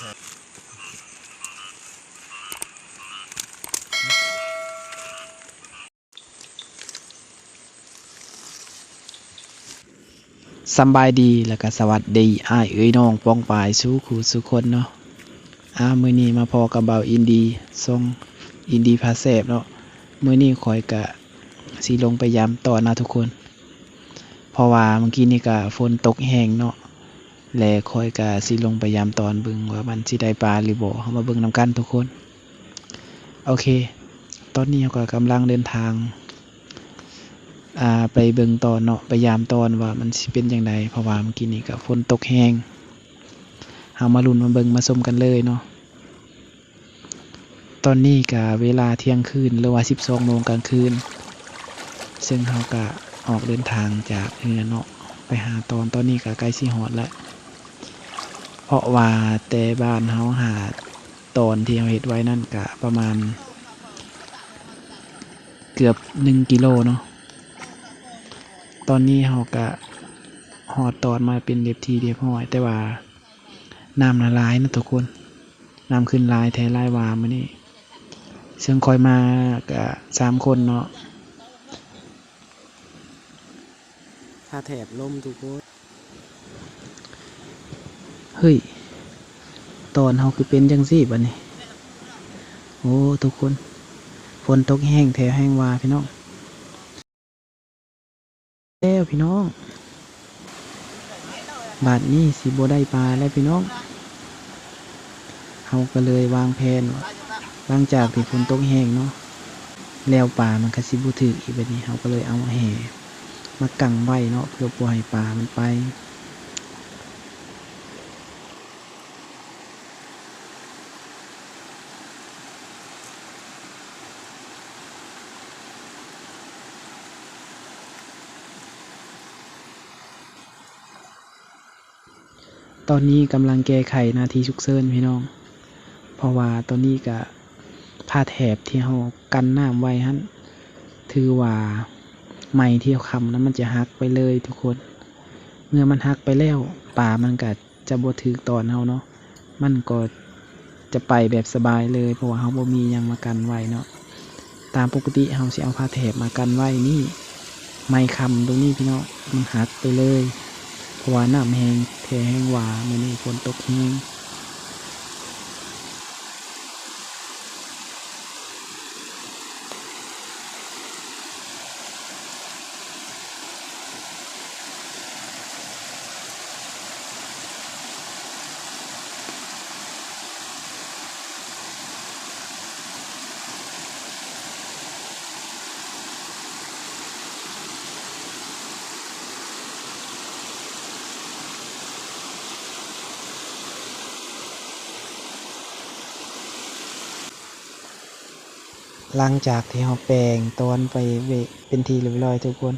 สบายดีแล้วก็สวัสดีอ้ายเอ้ยน้องป้องปายสู้คู่สุคนเนาะอ้ามือนี้มาพอกับเบาอินดีทรงอินดีพาแซบเนาะมือนี้ข่อยกะสิลงไปยามต่อนะทุกคน เพราะว่าเมื่อกี้นี่ก็ฝนตกแห้งเนาะ และข่อยกะสิลงไปยามตอนเบิ่งว่ามันสิได้ปลาหรือบ่เฮามาเบิ่งนํกันทุกคน โอเค ตอนนี้เราก็กำลังเดินทางอ่าไปเบิ่งตอนเนาะไปยามตอนว่ามันสิเป็นจังไดเพราะว่าเมื่อกี้นี้ก็ฝนตกแห้งเฮามาลุ้นมาเบิ่งมาชมกันเลยเนาะตอนนี้ก็เวลาเที่ยงคืนหรือว่า 12โมงกลางคืน ซึ่งเฮาก็ออกเดินทางจากเฮือเนาะไปหาตอนตอนนี้ก็ใกล้สิฮอดแล้ว เพราะว่าแต่บ้านเฮาหาตอนที่เฮาเฮ็ดไว้นั่นก็ประมาณ เกือบ1กิโลเนาะตอนนี้เราก็หอดตอนมาเป็นเรียบทีเรียบห้อย แต่ว่าน้ำละลายนะทุกคนน้ำขึ้นลายแท้ลายวามานี่ซึ่งคอยมากับสามคนเนาะถ้าแถบล่มทุกคน เฮ้ย ตอนเขาคือเป็นจังซี่บัดนี้ โอ้ ทุกคนฝนตกแห้งแถวแห้งวาพี่น้องแล้วพี่น้อง บาดนี้สิบ่ได้ปลาแล้วพี่น้องเขาก็เลยวางแผนหลังจากที่ฝนตกแห้งเนาะแล้วปลามันก็สิบ่ถึกอีกบัดนี้เขาก็เลยเอาแห่มากังไว้เนาะเพื่อปล่อยปลามันไป ตอนนี้กำลังแก้ไขนาทีฉุกเฉินพี่น้อง เพราะว่าตอนนี้ก็ผ้าแถบที่เรากันน้ำไว้ฮั่นถือว่าไม้ที่าคำนั้นมันจะหักไปเลยทุกคน เมื่อมันหักไปแล้วป่ามันก็จะบ่ถือตอนเฮาเนาะมันก็จะไปแบบสบายเลยเพราะว่าเฮาบ่มียังมากันไว้เนาะตามปกติเฮาสิเอาผ้าแถบมากันไว้นี่ไม้คำตรงนี้พี่น้องมันหักไปเลย ราะว่าน้ำแห้งแทแห้งหวามื้อนี้ฝนตกแห้ง หลังจากที่เราแปลงตอนไปเวเป็นทีเรียบร้อยทุกคน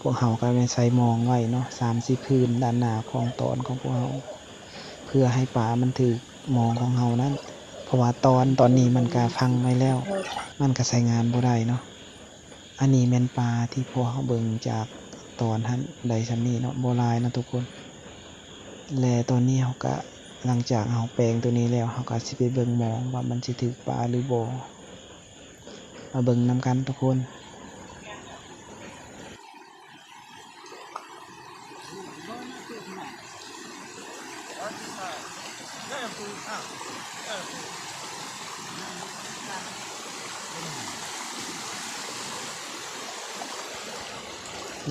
พวกเขาก็ไปใส่มองไว้เนาะสามสี่คืนด้านหน้าของตอนของพวกเขาเพื่อให้ปลามันถือมองของเขานั้น เพราะว่าตอนตอนนี้มันก็พังไว้แล้ว มันก็ใช้งานบ่ได้เนาะอันนี้แมนปลาที่พวกเขาเบิ่งจากตอนทันใดชั้นนี้เนาะโบรายเนะทุกคน แลตอนนี้เขาก็หลังจากเขาแปลงตัวนี้แล้วเขาก็สิไปเบิ่งมองว่ามันสิถือปลาหรือบ่ มาเบิ่งนำกันทุกคน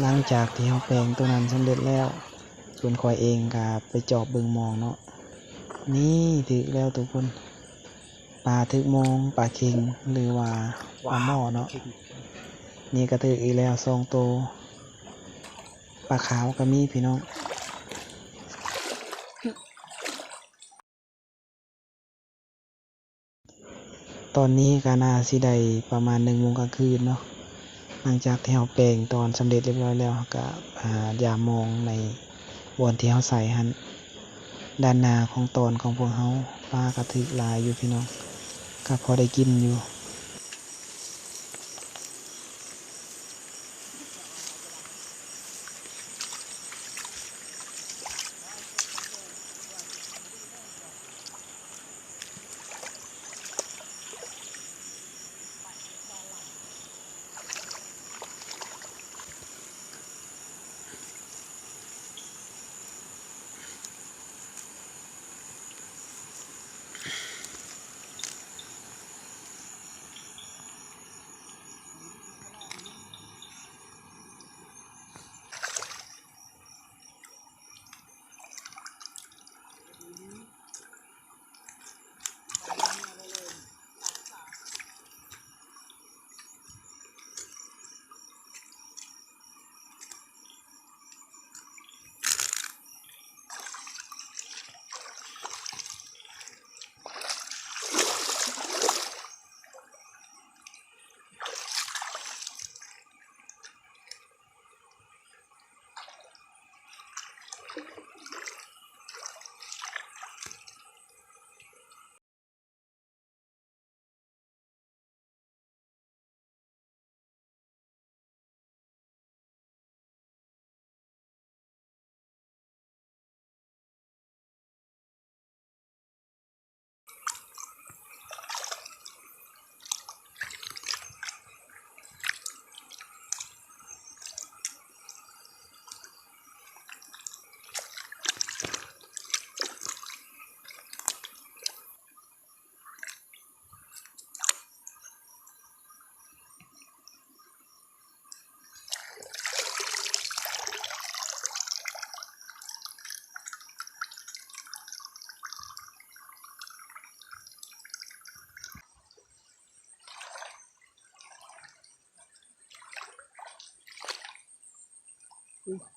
หลังจากที่เราแปลงตัวนั้นสำเร็จแล้วส่วนคอยเองก็ไปจอบเบิงมองเนาะนี่ถึกแล้วทุกคนปลาถึกมองปลาเค็งหรือว่า ปลาหม้อเนาะนี่ก็ถึกอีกแล้วสองตัวปลาขาวก็มีพี่น้องตอนนี้ก็น่าสิได้ประมาณหนึ่งโมงกลางคืนเนาะหลังจากที่เราแปลงตอนสำเร็จเรียบร้อยแล้วเราก็อ่ายามองในบอนที่เราใส่หันด้านหน้าของตอนของพวกเขาปลากระถึกหลายอยู่พี่น้องก็พอได้กินอยู่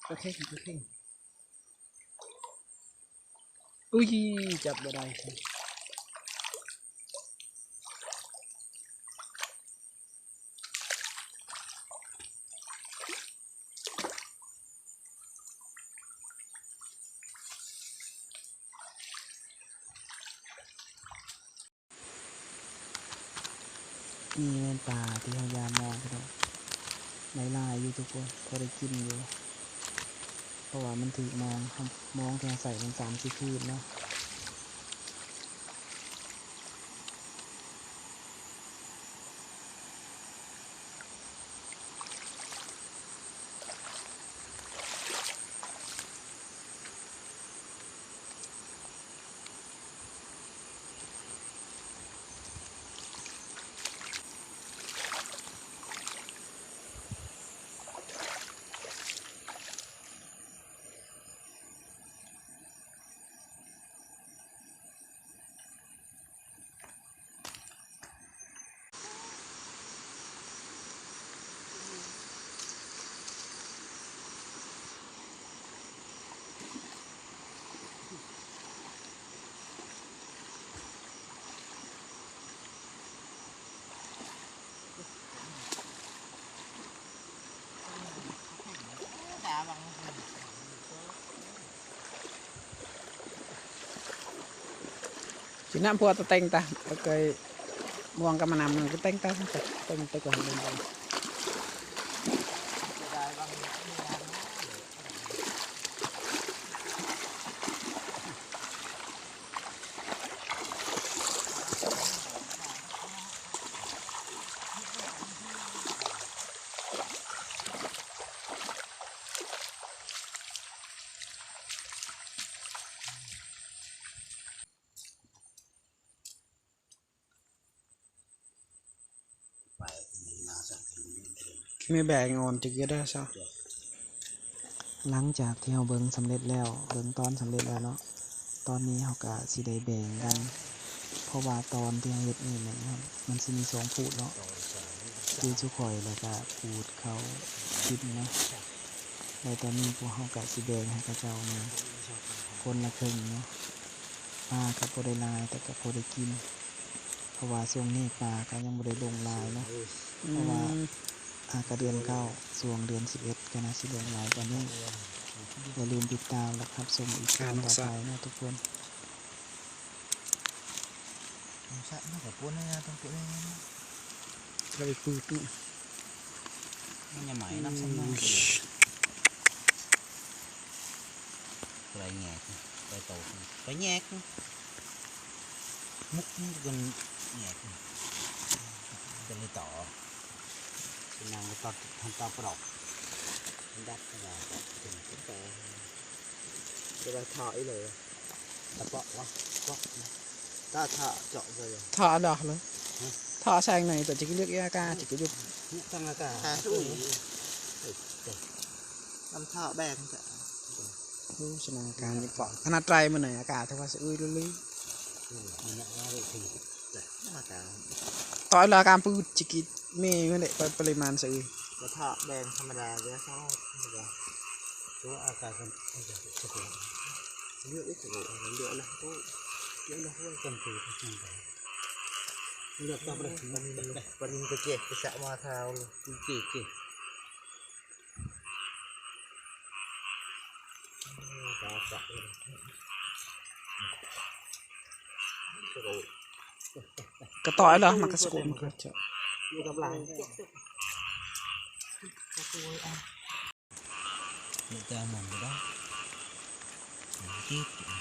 อุ้ยกระเข่งกระเข่งอุ้ยจับบ่ได้ครับนี่เป็นปลาที่เรายามมองครับในลายๆอยู่ทุกคนพอได้กินอยู่ เพราะว่ามันถือมองครับมองแทงใส่มันสามสี่คืนเนาะ chỉ nằm phua ta tên ta ok buông cái mà nằm ไม่แบ่งอนจะเยอะได้ซะหลังจากที่เราเบิ่งสำเร็จแล้ว เบิ่งตอนสำเร็จแล้วเนาะตอนนี้เราก็สิได้แบ่งกัน เพราะว่าตอนที่เราเฮ็ดนี่มันครับมันสิมีสองพูดเนาะคือจุข่อยแล้วก็พูดเขาคิดนะแล้วตอนนี้พวกเราก็สิแบ่งให้กับเจ้านี่คนละครึ่งเนาะปลากับบ่ได้ลายแต่ก็พอได้กิน เพราะว่าช่วงนี้ปลาก็ยังบ่ได้ลงลายเนาะเพราะว่า อากาเดือนเก้าส่วงเดือนสิบเอ็ดก็น่าสิลงหลายกว่านี้อย่าลืมติดตามนะครับชมอีกครั้งต่อไปนะทุกคน Sẵn nó phải cuốn nha, trong cuốn nha. เราไปปืดนี่ nhà máy năm xong năm cái nhạc cái tổ cái nhạc múc gần nhạc cái này tỏ cái nào tao thằng tao có đọc đắt là từng cái tổ จะไปถ่ายเลย ta bọ quá bọ ถ้าถ่าเจาะเลยถอดดอกเลยถอดแซงไหนแต่จะเลือกยากาจะก็ยุบ múc thằng là cả ถ่าสู้ทำท่าแบงจะรู้ชนาการยิ่งเปาะขนาดไตรมันไหนอากาศถ้าว่าสะอุ้ยลุย mình nhận ra được thì มาแต่อยลาการปืดจิกิ เมย์ไม่ได้ปริมาณสะอุ้ยกระทะแบงธรรมดาเยอะชอบธรรมดา chỗ aka không bây giờ sẽ có เยอะอีกโอ้โหเยอะเลยโอ้ những nó hơi cần từ cái chân này được tao đây วันนี้วันนี้จะเจ็บจะจะมาเท้าเลย kì kì ตาจะเลยโอ้ก็ต่อยแล้วมันก็สกุลมันก็จะ อยู่กับหลัง người ta mong cái đó Mình tiếp ถ่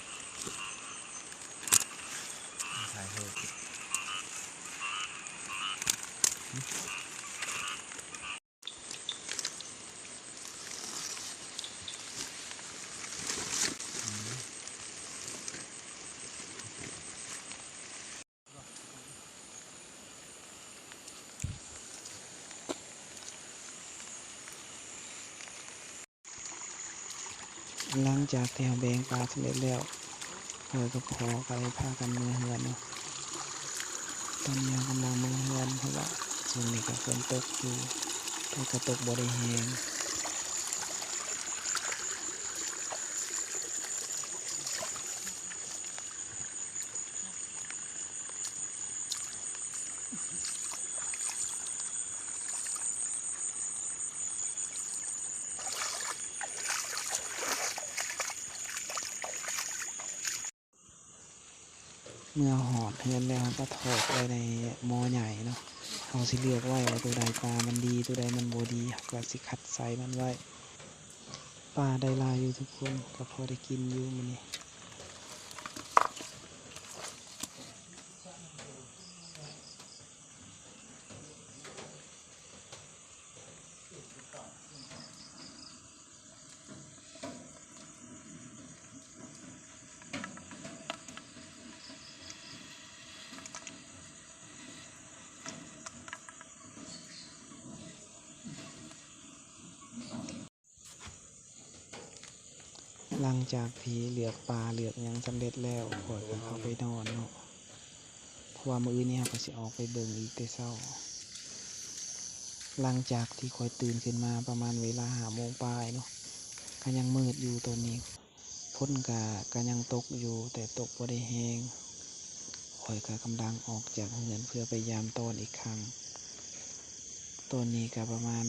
หลังจากแถวแบงปลาสำเร็จแล้วเออก็พอไปพากันมือเหือนเนาะตอนนี้กำลังมือเหือนเพราะว่าส่วนนี้ก็ฝนตกอยู่แต่ก็ตกบ่ได้แฮง เมื่อหอดเฮือนแล้วก็ถอดไว้ในมอใหญ่เนาะเราสิเลือกไว้ว่าตัวใดปลามันดีตัวใดมันโบดีก็สิคัดใส่มันไว้ปลาได้ลายอยู่ทุกคนก็พอได้กินอยู่มันนี่ หลังจากที่เหลือกปลาเหลือกยังสำเร็จแล้วข่อยก็เข้าไปนอนเนาะเพราะว่ามื้อนี้เราก็สิออกไปเบิ่งอีกแต่เช้า หลังจากที่ข่อยตื่นขึ้นมาประมาณเวลาหาโมงปลายเนาะก็ยังมืดอยู่ตอนนี้พ้นกะก็ยังตกอยู่ แต่ตกบ่ได้แฮงข่อยก็กำลังออกจากเฮือนเพื่อไปยามตอนอีกครั้งตอนนี้ก็ประมาณ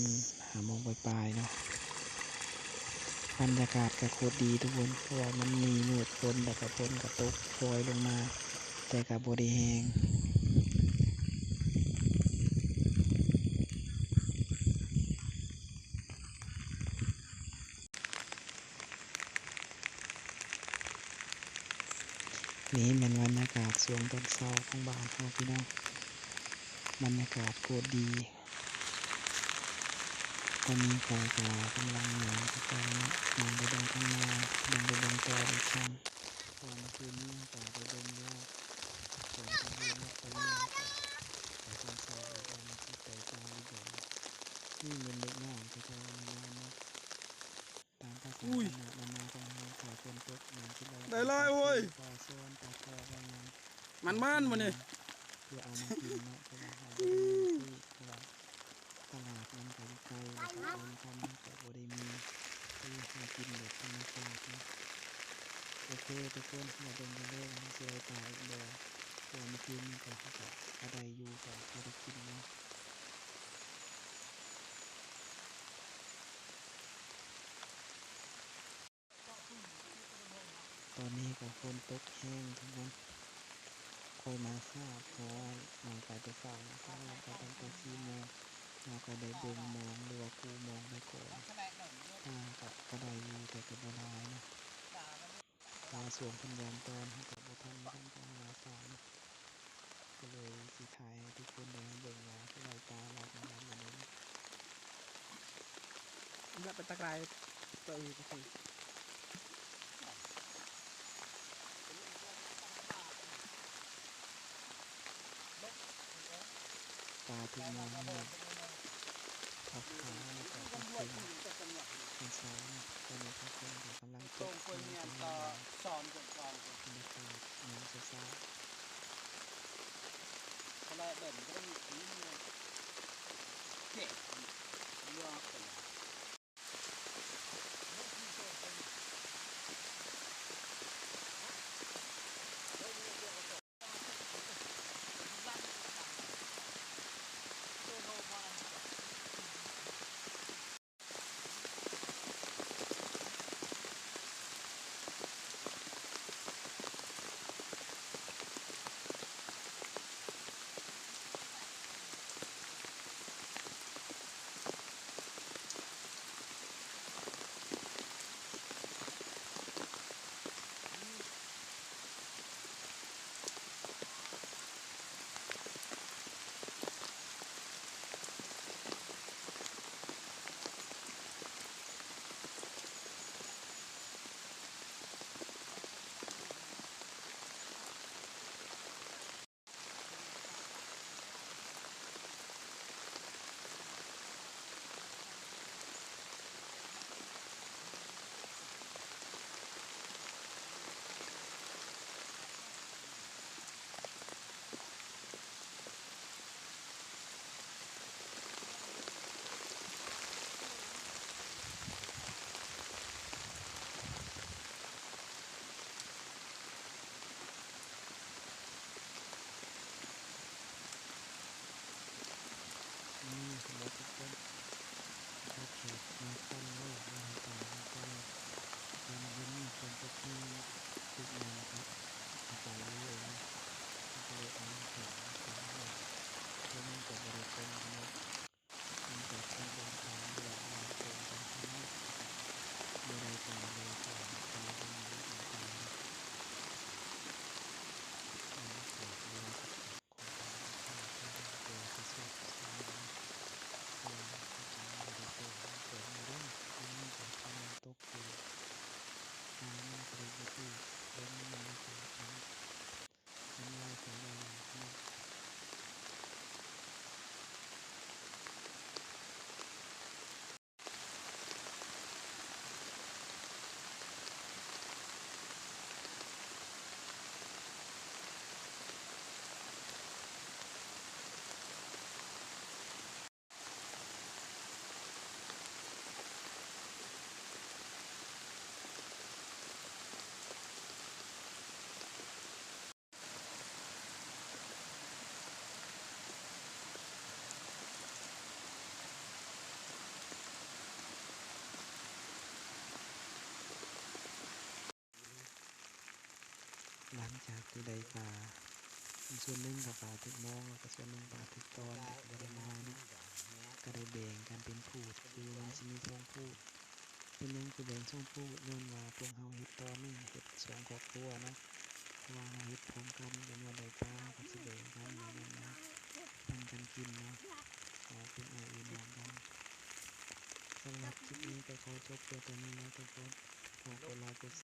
หาโมงปลายๆเนาะ บรรยากาศก็โคตรดีทุกคนเพราะว่ามันมีมืดฝนแต่กับฝนกับตกโปรยลงมา แต่กับบริแหงนี่เป็นบรรยากาศสวงตอนเช้าของบ้านเราพี่น้องบรรยากาศโคตรดี ตอนนี้คอยกกำลังหนาวกระจายมองไปเบนข้างหน้ามองไปเบนจออีกครั้งตอนคืนนี้ต่อไปเบนยอดฝนจะเรียนมาไปนี่แต่ตอนเช้ นไปไกลแล้วก็เองทำแต่บ่ได้มีคือให้กินแบบธรรมชาตินะโอเคทุกคนมาดินไปเรื่อยๆเจอปลาอีกแล้วตัวมื่อกี้นี่ก็เขาก็อะไรอยู่ก็เขาได้กินนะตอนนี้ก็ฝนตกแห้งทุกคนคอยมาทราบเพร เราก็ได้เบิ่งมองหรือว่ากูมองไปก่อนอ่าก็ก็ได้อยู่แต่ก็บ่หลายเนาะตาสวมพันยามตอนให้กับบ่ทันทันตอนหาสารก็เลยสิถ่ายให้ทุกคนได้เบิ่งว่าผู้ใดตาเราประมาณนี้แบบเป็นตะไคร้ตัวอื่นก็คือตาทุกมองเนี่ยขับขาแล้วก็เป็นเป็นเป็นสาวนะตอนนี้ทุกคนก็กำลังต ต รกงคนกำเมียลันงต่อตสอนจนกองบรรยากาศงานเช้าเขาเลยเด่นก็ต้องนี่เนี่ยเจ็บเยอะ กันหลังจากที่ได้าส่วนหนึ่งกับปลาถึกมองแล้วก็ส่วนหนึ่งปลาถึกตอนก็ได้มาเนาะก็ได้แบ่งกันเป็นพูดคือมันจะมีทงพูด เป็นหยังคือแบ่งทงพูดย้อนว่าพวกเฮาเฮ็ดตอหนึ่เฮ็ดสองครอบครัวเนาะเพราะว่าเฮาเฮ็ดพร้อมกันเป็นว่าได้ปลาก็สิแบ่งกันอย่างนั้นนะทำกันกินเนาะขอเป็นไอเอ็นน้องกันสำหรับคลิปนี้ก็ขอจบเพียงเท่านี้นะทุกคนขอกดไลค์กด